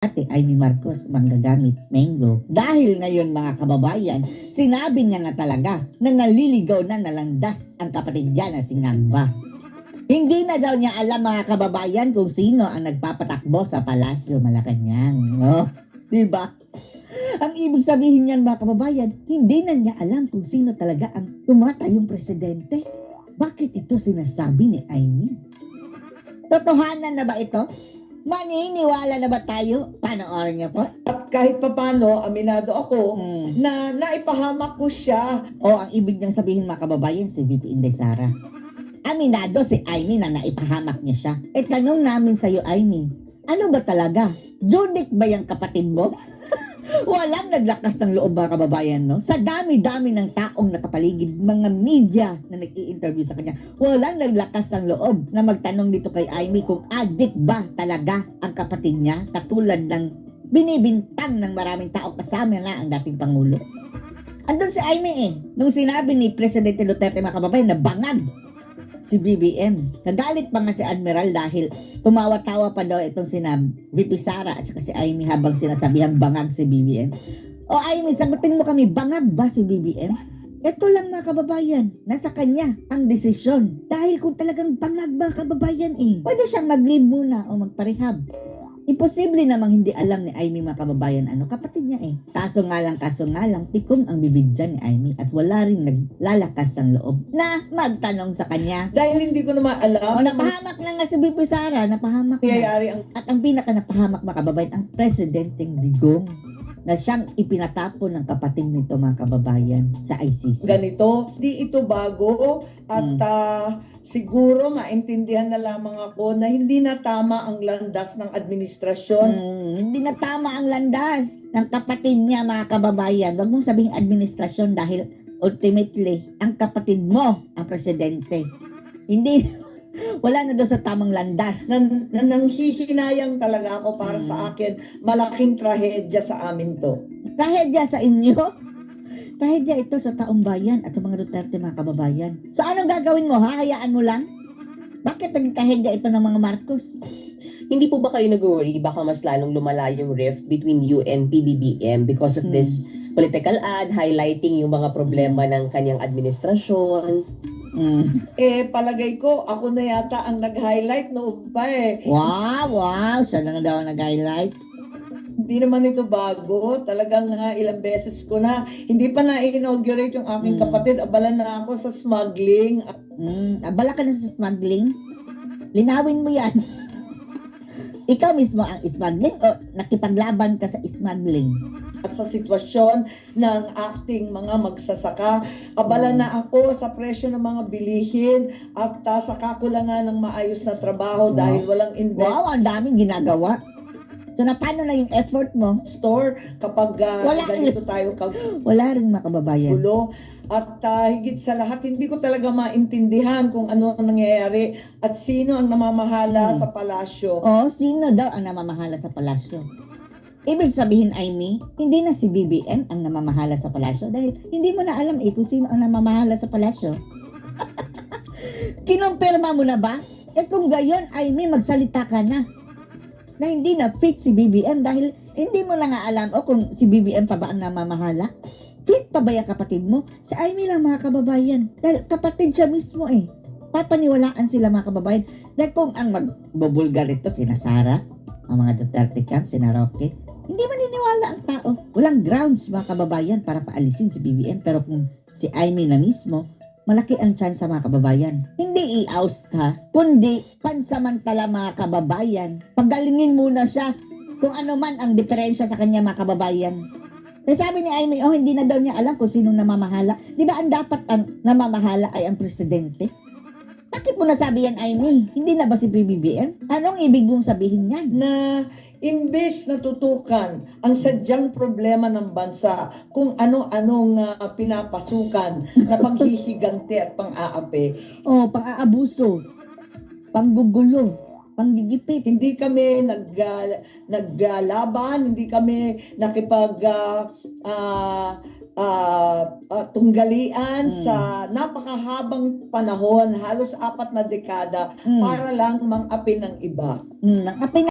Ate Amy Marcos manggagamit mango. Dahil ngayon mga kababayan, sinabi niya na talaga na naliligaw na nalandas ang kapatid niya na si Ngagba. Hindi na daw niya alam mga kababayan kung sino ang nagpapatakbo sa Palasyo Malacanang. No? Di ba? Ang ibig sabihin niyan mga kababayan, hindi na niya alam kung sino talaga ang tumatayong presidente. Bakit ito sinasabi ni Amy? Totohanan na ba ito? Maniniwala na ba tayo? Panoorin niyo po. At kahit papano, aminado ako Mm. na naipahamak ko siya. O ang ibig niyang sabihin mga kababayan, si VP Inday Sara. Aminado si Amy na naipahamak niya siya. E tanong namin sa'yo, Amy, ano ba talaga? Judith ba yung kapatid mo? Walang naglakas ng loob mga kababayan, no? Sa dami-dami ng taong nakapaligid, mga media na nag-i-interview sa kanya, walang naglakas ng loob na magtanong dito kay Amy kung adik ba talaga ang kapatid niya, katulad ng binibintang ng maraming tao kasama na ang dating Pangulo. Andun si Amy eh, nung sinabi ni Presidente Duterte mga kababayan na bangag si BBM. Nagalit pa nga si Admiral dahil tumawa-tawa pa daw itong sina VP Sara at saka si Amy habang sinasabihan bangag si BBM. O Amy, sagutin mo kami, bangag ba si BBM? Ito lang mga kababayan, nasa kanya ang desisyon. Dahil kung talagang bangag ba kababayan eh, pwede siyang mag-leave muna o magparehab. Imposible namang hindi alam ni Amy mga kababayan ano, kapatid niya eh. Kaso nga lang, kaso nga lang, tikom ang bibig dyan ni Amy at wala rin naglalakas ang loob na magtanong sa kanya. Dahil hindi ko naman alam O napahamak na nga si Bibi Sara, napahamak na. ang At ang pinaka napahamak mga kababayan, ang presidenteng digong na siyang ipinatapon ng kapatid nito mga kababayan sa ICC. ganito. Di ito bago at Mm. ah, siguro maintindihan na lamang ako na hindi na tama ang landas ng administrasyon. Mm, hindi na tama ang landas ng kapatid niya mga kababayan. Huwag mong sabihin administrasyon dahil ultimately, ang kapatid mo ang presidente. Hindi, wala na doon sa tamang landas. Nan, nan, nanghihinayang talaga ako para Mm. sa akin. Malaking trahedya sa amin to. Trahedya sa inyo. Trahedya ito sa taong bayan at sa mga Duterte mga kababayan. So anong gagawin mo? Hahayaan mo lang? Bakit naging trahedya ito ng mga Marcos? Hindi po ba kayo nag-worry baka mas lalong lumala yung rift between you and PBBM because of Hmm. this political ad highlighting yung mga problema ng kanyang administrasyon? Mm. Eh, palagay ko, ako na yata ang nag-highlight noon pa eh. Wow, wow. Siya na daw nag-highlight. Hindi naman ito bago. Talagang nga ilang beses ko na. Hindi pa na-inaugurate yung aking Mm. kapatid. Abala na ako sa smuggling. Mm, abala ka na sa smuggling? Linawin mo yan. Ikaw mismo ang smuggling o nakipaglaban ka sa smuggling? at sa sitwasyon ng acting mga magsasaka. Abala na ako sa presyo ng mga bilihin at uh, sa kakulangan ng maayos na trabaho Wow. dahil walang invest Wow, ang daming ginagawa. So, na paano na yung effort mo? store kapag uh, Wala ganito tayo Wala rin makababayan. kagulo. At uh, higit sa lahat, hindi ko talaga maintindihan kung ano ang nangyayari at sino ang namamahala Hmm. sa palasyo. O, sino daw ang namamahala sa palasyo? Ibig sabihin, Amy, hindi na si BBM ang namamahala sa palasyo dahil hindi mo na alam eh kung sino ang namamahala sa palasyo. Kinumpirma mo na ba? Eh kung gayon, Amy, magsalita ka na. Na hindi na fit si BBM dahil hindi mo na nga alam o kung si BBM pa ba ang namamahala. Fit pa ba yung kapatid mo? Si Amy lang mga kababayan. Dahil kapatid siya mismo eh. Papaniwalaan sila mga kababayan. Dahil kung ang magbubulgar ito, sina Sara, ang mga Duterte camp, sina Roque, hindi maniniwala ang tao. Walang grounds mga kababayan para paalisin si BBM. Pero kung si Amy na mismo, malaki ang chance sa mga kababayan. Hindi i-oust ha, kundi pansamantala mga kababayan. Pagalingin muna siya kung ano man ang diferensya sa kanya mga kababayan. Eh, sabi ni Amy, oh, hindi na daw niya alam kung sinong namamahala. Di ba ang dapat ang namamahala ay ang presidente? Bakit mo nasabi yan, Amy? Hindi na ba si PBBM? Anong ibig mong sabihin yan? na imbes na tutukan ang sadyang problema ng bansa kung ano-anong ah, pinapasukan na panghihiganti at pang-aapi. Oh, pang-aabuso, panggugulo, panggigipit. Hindi kami nag, ah, naggalaban, hindi kami nakipag ah, ah, ah, tunggalian Mm. sa napakahabang panahon, halos apat na dekada, Mm, para lang mang-api ng iba. mm, ang